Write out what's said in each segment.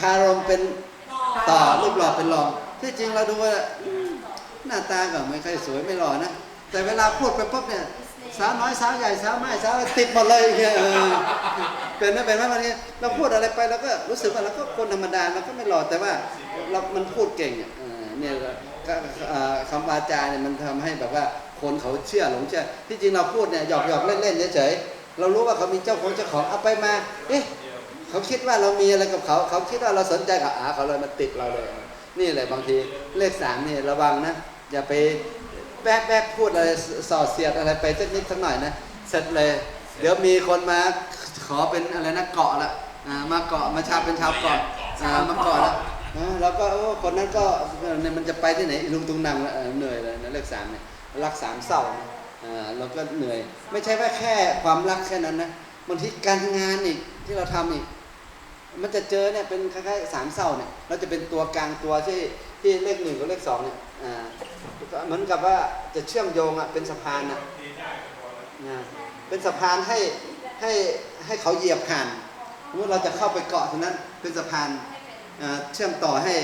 คารมเป็นต่อรูปหล่อเป็นรองที่จริงเราดูว่าหน้าตาก็ไม่ค่อยสวยไม่หล่อนะ แต่เวลาพูดไปปุ๊บเนี่ยสาวน้อยสาวใหญ่สาวไม่สาวติดหมดเลยเนี่ยเออเป็นไหมเป็นไหมวันนี้เราพูดอะไรไปเราก็รู้สึกว่าเราก็คนธรรมดาเราก็ไม่หล่อแต่ว่าเรามันพูดเก่งเออเนี่ยก็เอ่อคำวาจาเนี่ยมันทำให้แบบว่าคนเขาเชื่อหลงเชื่อที่จริงเราพูดเนี่ยหยอกหยอกเล่นๆเฉยๆเรารู้ว่าเขามีเจ้าของเจ้าของเอาไปมาเอ๊ะ เขาคิดว่าเรามีอะไรกับเขา เขาคิดว่าเราสนใจกับอาเขาเลยมาติดเราเลย นี่แหละบางทีเลขสามนี่ระวังนะ อย่าไปแบกแบกพูดอะไรสอดเสียดอะไรไปสักนิดสักหน่อยนะเสร็จเลย เดี๋ยวมีคนมาขอเป็นอะไรนะเกาะละมาเกาะมาชาเป็นชาวเกาะมาเกาะละอ่าแล้วก็คนนั้นก็เนี่ยมันจะไปที่ไหนลุงตุงนังละเออเหนื่อยเลยนะเลขสามเนี่ยรักสามเศร้าอ่าเราก็เหนื่อย ไม่ใช่ว่าแค่ความรักแค่นั้นนะบางทีการงานอีกที่เราทำอีก มันจะเจอเนี่ยเป็นคล้ายๆสามเศร้าเนี่ยเราจะเป็นตัวกลางตัวที่ที่เลขหนึ่งกับเลขสองเนี่ยอ่าเหมือนกับว่าจะเชื่อมโยงอะเป็นสะพานอะนะเป็นสะพานให้ให้ให้เขาเหยียบผ่านสมมติเราจะเข้าไปเกาะตรงนั้นเป็นสะพานอ่าเชื่อมต่อให้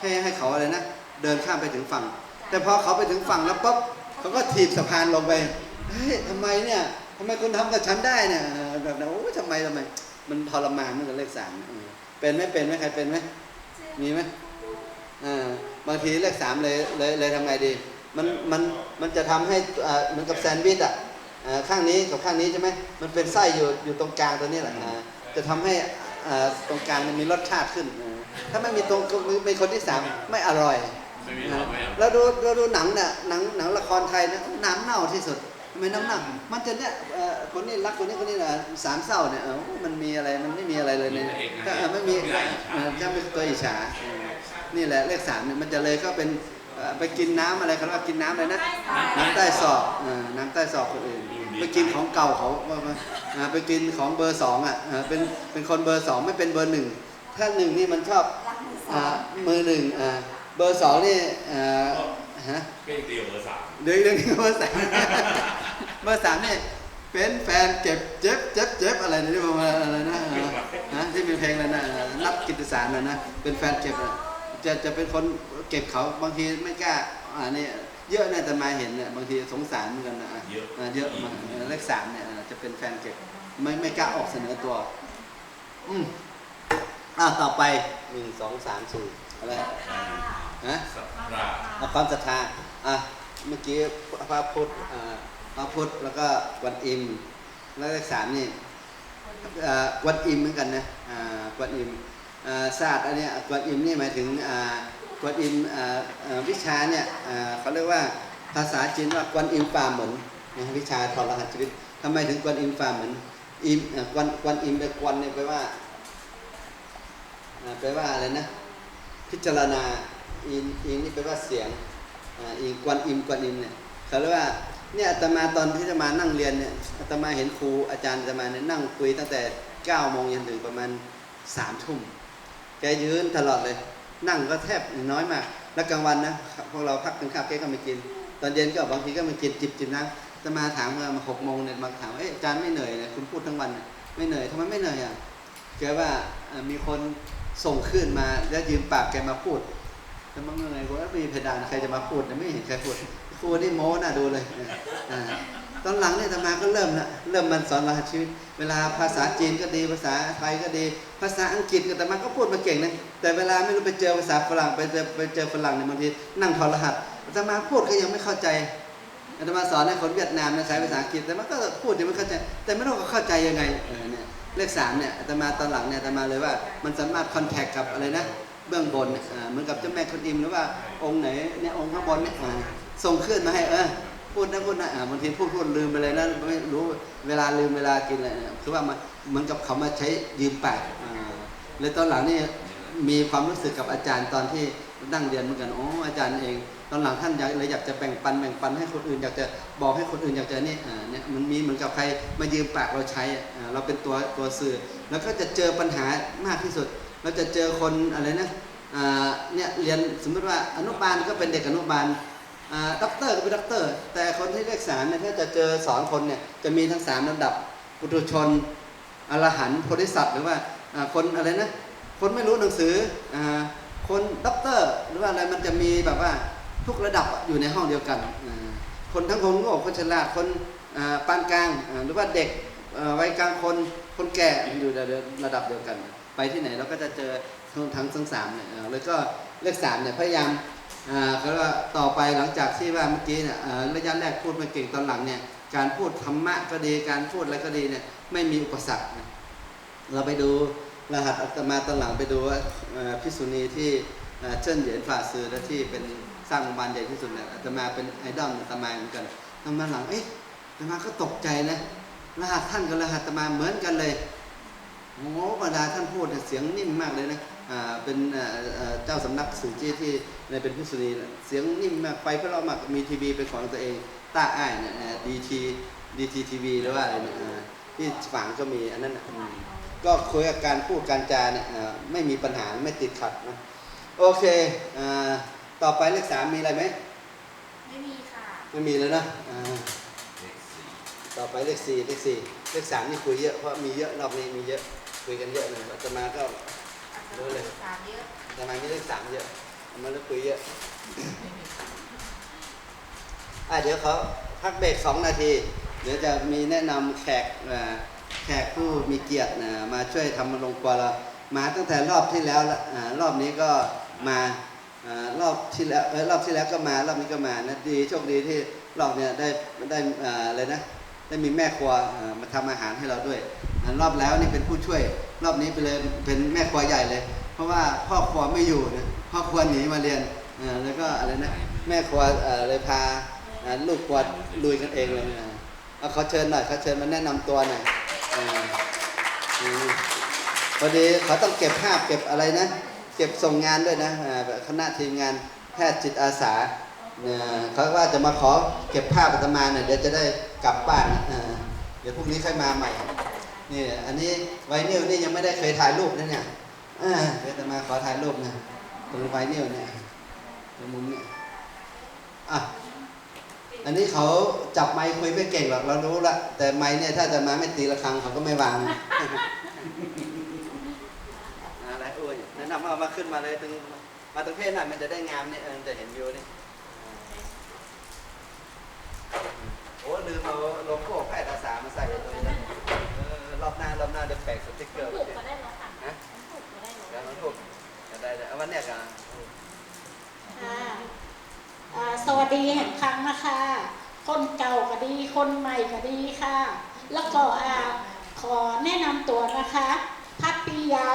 ให้ให้เขาอะไรนะเดินข้ามไปถึงฝั่ง แต่พอเขาไปถึงฝั่งแล้วปุ๊บเขาก็ถีบสะพานลงไปเฮ้ยทำไมเนี่ยทำไมคุณทำกับฉันได้เนี่ยแบบนั้นโอ้ทำไมทำไม มันทรมานเหมือนกับเลขสามเออเป็นไหมเป็นไหมใครเป็นไหมมีไหมอ่าบางทีเลขสามเลยเลยเลยทำไงดี มันมันมันจะทำให้อ่าเหมือนกับแซนด์วิชอะอ่าข้างนี้กับข้างนี้ใช่ไหมมันเป็นไส้อยู่อยู่ตรงกลางตัวนี้แหละอ่าจะทำให้อ่าตรงกลางมันมีรสชาติขึ้นอ่าถ้าไม่มีตรงมีคนที่สามไม่อร่อยไม่มีหรอกไม่เอาแล้วดูเราดูหนังเนี่ยหนังหนังละครไทยนะน้ำเน่าที่สุดทำ ไมน้ำเน่ามันจะเนี่ยเอ่อคนนี้รักคนนี้คนนี้นะสามเศร้าเนี่ยเออมันมีอะไรมันไม่มีอะไรเลยเนี่ยถ้าเออไม่มีเออจะเป็นตัวอิจฉาเออนี่แหละเลขสามเนี่ยมันจะเลยก็เป็นเอ่อไปกินน้ำอะไรเขาเรียกว่ากินน้ำอะไรนะน้ำใต้ศอกเออน้ำใต้ศอกคนอื่นไปกินของเก่าเขาว่ามาอ่าไปกินของเบอร์สองอะเออเป็นเป็นคนเบอร์สองไม่เป็นเบอร์หนึ่งถ้าหนึ่งนี่มันชอบอ่ามือหนึ่งอ่าเบอร์สองนี่อ่า ฮะก็ยังดีกว่าเบอร์สามเดี๋ยวเรื่องเบอร์สามเบอร์สามนี่เป็นแฟนเก็บเจ็บเจ็บเจ็บอะไรนะที่ประมาณอะไรนะอ่าฮะที่เป็นเพลงอะไรนะนับกิตติสารนะนะเป็นแฟนเก็บอะจะจะเป็นคนเก็บเขาบางทีไม่กล้าอ่านี่เยอะนะแต่มาเห็นเนี่ยบางทีสงสารเหมือนกันนะอะเยอะอ่าเยอะมากเลขสามเนี่ยอ่าจะเป็นแฟนเก็บไม่ไม่กล้าออกเสนอตัว อืมอ่าต่อไปหนึ่งสองสามสี่อะไร ฮะสัปดาห์เอาความศรัทธาอะเมื่อกี้พระพุทธอ่าพระพุทธแล้วก็กวันอิมแล้วเลขสามนี่อ่ากวันอิมเหมือนกันนะอ่ากวันอิมอ่าศาสตร์อันเนี้ยกวันอิมนี่หมายถึงอ่ากวันอิมอ่าอ่าวิชาเนี่ยอ่าเขาเรียกว่าภาษาจีนว่ากวนอิมฟาเหมือนนะวิชาถอดรหัสชีวิตทำไมถึงกวนอิมฟาเหมือนอิมอ่ากวนกวนอิมไปกวนเนี่ยแปลว่าอ่าแปลว่าอะไรนะพิจารณา อินอินนี่แปลว่าเสียงอ่าอินกวนอิมกวนอิมเนี่ยเขาเรียกว่าเนี่ยอาตมาตอนที่จะมานั่งเรียนเนี่ยอาตมาเห็นครูอาจารย์อาตมาเนี่ยนั่งคุยตั้งแต่9โมงยันถึงประมาณ3ทุ่มแกยืนตลอดเลย นั่งก็แทบน้อยมาก แล้วกลางวันนะพวกเราพักกินข้าวแกก็ไม่กิน ตอนเย็นก็บางทีก็มากินจิบจิบน้ำอาตมาถามมาหกโมงเนี่ยมาถามเอ๊ะอาจารย์ไม่เหนื่อยเนี่ยคุณพูดทั้งวันเนี่ยไม่เหนื่อยทำไมไม่เหนื่อยอะแกว่ามีคนส่งขึ้นมาแล้วยืมปากแกมาพูด แต่มันยังไงก็ไม่มีเพดานใครจะมาพูดนะไม่เห็นใครพูดครูนี่โม้น่าดูเลยตอนหลังเนี่ยธรรมาก็เริ่มละเริ่มมันสอนรหัสชีวิต เวลาภาษาจีนก็ดีภาษาไทยก็ดี ภาษาอังกฤษก็แต่มันก็พูดมาเก่งนะแต่เวลาไม่รู้ไปเจอภาษาฝรั่งไปเจอไปเจอฝรั่งเนี่ยบางทีนั่งถอรหัสแต่มาพูดก็ยังไม่เข้าใจอาตมาสอนให้คนเวียดนามนะใช้ภาษาอังกฤษแต่มันก็พูดยังไม่เข้าใจ แต่ไม่รู้ว่าเข้าใจยังไงเออเนี่ยเลขสามเนี่ยอาตมาตอนหลังเนี่ยอาตมาเลยว่ามันสามารถคอนแทคกับอะไรนะ เบื้องบนเหมือนกับเจ้าแม่คนอิมหรือว่าองค์ไหนเนี่ยองค์ข้างบนเนี่ยอ่าส่งขึ้นมาให้เออพูดนะพูดนะบางทีพูดพูดลืมไปเลยนะไม่รู้เวลาลืมเวลากินอะไรคือว่ามันเหมือนกับเขามาใช้ยืมปากเลยตอนหลังนี่มีความรู้สึกกับอาจารย์ตอนที่นั่งเรียนเหมือนกันอ๋ออาจารย์เอง ตอนหลังท่านอยากเลยอยากจะแบ่งปันแบ่งปันให้คนอื่น อยากจะบอกให้คนอื่นอยากจะนี่อ่าเนี่ยมันมีเหมือนกับใครมายืมปากเราใช้อ่าเราเป็นตัวตัวสื่อ แล้วก็จะเจอปัญหามากที่สุด เราจะเจอคนอะไรนะเนี่ยเรียนสมมติว่าอนุบาลก็เป็นเด็กอนุบาลด็อกเตอร์ก็เป็นด็อกเตอร์ แต่คนที่เลขสามเนี่ยถ้าจะเจอสอนคนเนี่ยจะมีทั้งสามระดับปุถุชนอรหันต์โพธิสัตว์หรือว่าคนอะไรนะคนไม่รู้หนังสืออคนด็อกเตอร์หรือว่าอะไรมันจะมีแบบว่าทุกระดับอยู่ในห้องเดียวกัน คนทั้งคนโง่คนฉลาดคนปานกลางหรือว่าเด็กวัยกลางคนคนแก่อยู่ในระดับเดียวกัน ไปที่ไหนเราก็จะเจอทั้งทั้งทั้งสามเนี่ยแล้วก็เลขสามเนี่ยพยายามอ่าเขาเรียกว่าต่อไปหลังจากที่ว่าเมื่อกี้เนี่ยระยะแรกพูดมาเก่งตอนหลังเนี่ยการพูดธรรมะก็ดีการพูดอะไรก็ดีเนี่ยไม่มีอุปสรรค เราไปดูรหัสอัตมาตอนหลังไปดูว่าพิกษุณีที่เอ่อเจิ้นเหยียนฝ่าซื้อและที่เป็นสร้างโรงพยาบาลใหญ่ที่สุดเนี่ยอาตมาเป็นไอดอลอาตมาเหมือนกันตอนมาหลังเอ๊ะอาตมาก็ตกใจนะรหัสท่านกับรหัสอาตมาเหมือนกันเลย โอ้โหบรรดาท่านพูดเนี่ยเสียงนิ่มมากเลยนะอ่าเป็นเอ่อเอ่อเจ้าสำนักสื่อจี้ที่ในเป็นพิกษุณีเนี่ยเสียงนิ่มมากไปเพราะเรามากมีทีวีเป็นของตัวเองต้าอ้ายเนี่ยดีทีดีทีทีวีหรือว่าอะไรเนี่ยอ่าที่ฝางก็มีอันนั้นน่ะอืมก็คุยกับการพูดการจาเนี่ยเอ่อไม่มีปัญหาไม่ติดขัดนะโอเคอ่าต่อไปเลขสามมีอะไรไหมไม่มีค่ะไม่มีแล้วนะอ่าเลขสี่ต่อไปเลขสี่เลขสี่เลขสามนี่คุยเยอะเพราะมีเยอะรอบนี้มีเยอะ คุยกันเยอะเลยอาตมาก็รู้เลยสามเยอะอาตมามีเลขสามเยอะอามาเลยคุยเยอะอะเดี๋ยวเขาพักเบรกสองนาที เดี๋ยวจะมีแนะนำแขกแขกผู้มีเกียรตินะมาช่วยทำลงครัวเรามาตั้งแต่รอบที่แล้วอ่ารอบนี้ก็มาอ่ารอบที่แล้วรอบที่แล้วก็มารอบนี้ก็มานะดีโชคดีที่รอบเนี้ยได้ได้อ่าอะไรนะได้มีแม่ครัวามาทำอาหารให้เราด้วย รอบแล้วนี่เป็นผู้ช่วย รอบนี้ไปเลยเป็นแม่ครัวใหญ่เลย เพราะว่าพ่อครัวไม่อยู่นะพ่อครัวหนีมาเรียนแล้วก็อะไรนะแม่ครัวเลยพาลูกครัวลุยกันเองเลยนะเอาเขาเชิญหน่อยเขาเชิญมาแนะนำตัวหน่อยพอดีเขาต้องเก็บภาพเก็บอะไรนะ เก็บส่งงานด้วยนะคณะทีมงานแพทย์จิตอาสาเขาว่าจะมาขอเก็บภาพอาตมาเนี่ยเดี๋ยวจะได้กลับบ้านเดี๋ยวพรุ่งนี้ค่อยมาใหม่ นี่อันนี้ไวนิลนี่ยังไม่ได้เคยถ่ายรูปนะเนี่ยอ่าเดี๋ยวอาตมาขอถ่ายรูปนะตรงไวนิลเนี่ยตรงมุมเนี่ยอะอันนี้เขาจับไมค์คุยไม่เก่งหรอกเรารู้ละแต่ไมค์เนี่ยถ้าจะมาไม่ตีระฆังเขาก็ไม่วางอะไรอ้ยแนะนำเอามาขึ้นมาเลยตรงมาตรงเพศหน่อยมันจะได้งามเนี่ยจะเห็นวิวนี่โอ้ลืมเอาโลโก้แพทย์อาสามาใส่ตรง รอบหน้ารอบหน้าเดี๋ยวแปะสติ๊กเกอร์ถูไว้กก็ได้แล้วค่ะนะถูกก็ได้แล้วเดี๋ยวน้องถูกจะได้เลยเอาวันเนี้ยกันค่ะอ่าสวัสดีแห่งครั้งนะคะ คนเก่าก็ดี คนใหม่ก็ดีค่ะ แล้วก็อ่าขอแนะนำตัวนะคะ พัทปิยา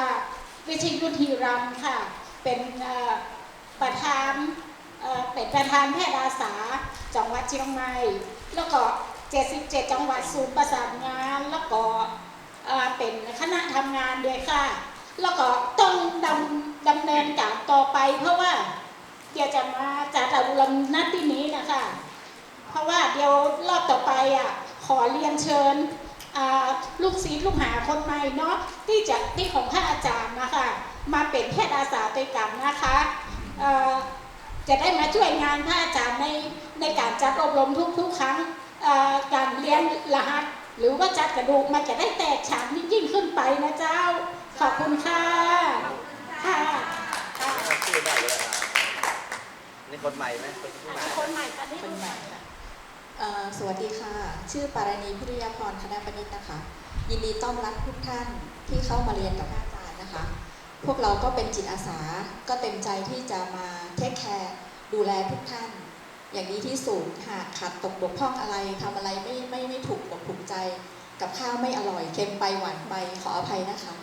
วิชิยุทธีรัมค่ะ เป็นอ่าประธานเอ่อเป็นประธานแพทย์อาสา จังหวัดเชียงใหม่ แล้วก็ 77 จังหวัดศูนย์ประสานงาน แล้วก็อ่า เป็นคณะทำงานด้วยค่ะ แล้วก็ต้องดำดำเนินการต่อไป เพราะว่าเดี๋ยวจะมาจัดอารมนัดที่นี้นะคะ เพราะว่าเดี๋ยวรอบต่อไปอะขอเรียนเชิญลูกศิษย์ลูกหาคนใหม่เนาะที่จะที่ของพระอาจารย์นะคะ มาเป็นแพทย์อาสาด้วยกันนะคะจะได้มาช่วยงานพระอาจารย์ในในการจัดอบรมทุกๆครั้งการเรียนรหัส หรือว่าจัดกระดูกมันจะได้แตกฉานยิ่งขึ้นไปนะเจ้า ขอบคุณค่ะ ค่ะค่ะชื่อได้เลยอะนี่คนใหม่ไหมคนที่มาคนใหม่กันนี่เป็นใหม่ค่ะสวัสดีค่ะ ชื่อปารณีพิริยพรคณะปณิตนะคะ ยินดีต้อนรับทุกท่านที่เข้ามาเรียนกับอาจารย์นะคะ พวกเราก็เป็นจิตอาสา ก็เต็มใจที่จะมาเทคแคร์ดูแลทุกท่าน อย่างดีที่สุดหากขาดตกบกพร่องอะไรทำอะไรไม่ไม่ไม่ถูกอกถูกใจ กับข้าวไม่อร่อยเค็มไปหวานไปขออภัยนะคะ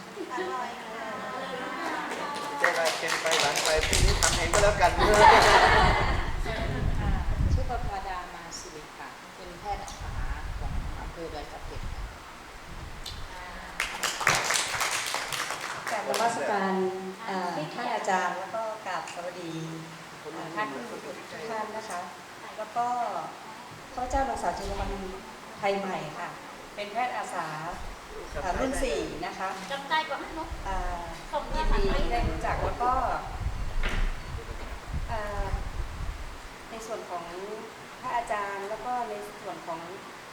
เจ๊ไปเค็มไปหวานไปพรุ่งนี้ทำเองก็แล้วกันชื่อประภาดามาสิริค่ะเป็นแพทย์อาสาของอำเภอดอยสะเก็ดค่ะกราบนมัสการเอ่อท่านอาจารย์แล้วก็กราบสวัสดี เอ่อท่านทุกท่านนะคะ แล้วก็พระเจ้าหลวงสาวจิรมันไทยใหม่ค่ะ เป็นแพทย์อาสาเอ่อรุ่นสี่นะคะจำได้ก่อนนะนุ๊กเอ่อส่งยิมานดีผ่านไปได้รู้จักแล้วก็เอ่อในส่วนของพระอาจารย์แล้วก็ในส่วนของ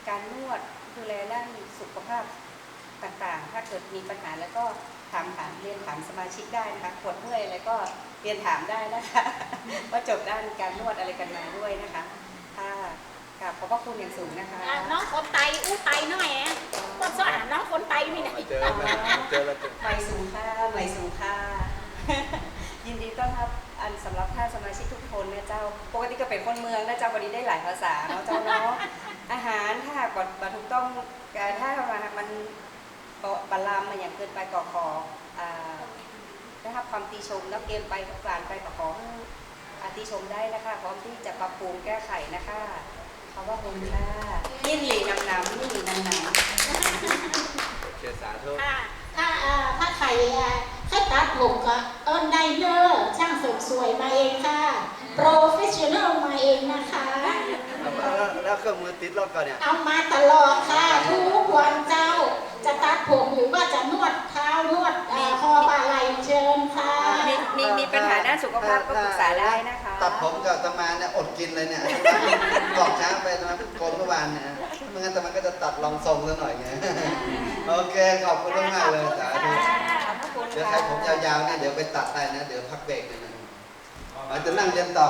การนวดดูแลด้านสุขภาพต่างๆ ถ้าเกิดมีปัญหาแล้วก็ถามถามเรียนถามสมาชิกได้นะคะปวดเมื่อยอะไรก็ เรียนถามได้นะคะว่าจบด้านการนวดอะไรกันมาด้วยนะคะค่ะกราบขอบพระคุณอย่างสูงนะคะอะน้องคนไตอู้ไตหน่อยอะก็สอนน้องคนไตมีไหนเจอแล้วเจอแล้วเจอใหม่สูงค่าใหม่สูงค่ายินดีต้อนรับอันสำหรับท่านสมาชิกทุกคนนะเจ้า ปกติก็เป็นคนเมืองนะเจ้าวันนี้ได้หลายภาษาเนาะเจ้าเนาะอาหารถ้าหากว่าบรรทุกต้องการถ้ามันมันบรรลามมันอย่างเกินไปก็ขออ่า ได้รับความติชมแล้วเกมไปกลานไปก็ขอให้อาติชมได้นะคะ พร้อมที่จะปรับปรุงแก้ไขนะคะขอบพระคุณค่ะยิ่งหลีนำน้ำยิ่งหลีนำน้ำเชียร์สาธุถ้าถ้าอ่าถ้าใครอะให้ตัดผมก็เอิญไดเนอร์ช่างเสริมสวยมาเองค่ะโปรเฟชชั่นอลมาเองนะคะแล้วแล้วเครื่องมือติดรถก่อนเนี่ยเอามาตลอดค่ะ ทุกวันเจ้าจะตัดผมหรือว่าจะนวดเท้านวดเอ่อคอบ่าไหล่เชิญค่ะ มีมีมีปัญหาด้านสุข ภาพก็ปรึกษาได้นะคะ ตัดผมกับตะมาเนี่ยอดกินเลยเนี่ย บอกช้าไปตะมาพิ่งโกนเมื่อวานเนี่ยไม่งั้นตะมาก็จะตัดลองทรงซะหน่อยไงโอเคขอบคุณมากเลยสาธุขอบพระคุณเดี๋ยวใครผมยาวๆเนี่ยเดี๋ยวไปตัดได้นะ เดี๋ยวพักเบรกหนอยนะเราจะนั่งเรียนต่อ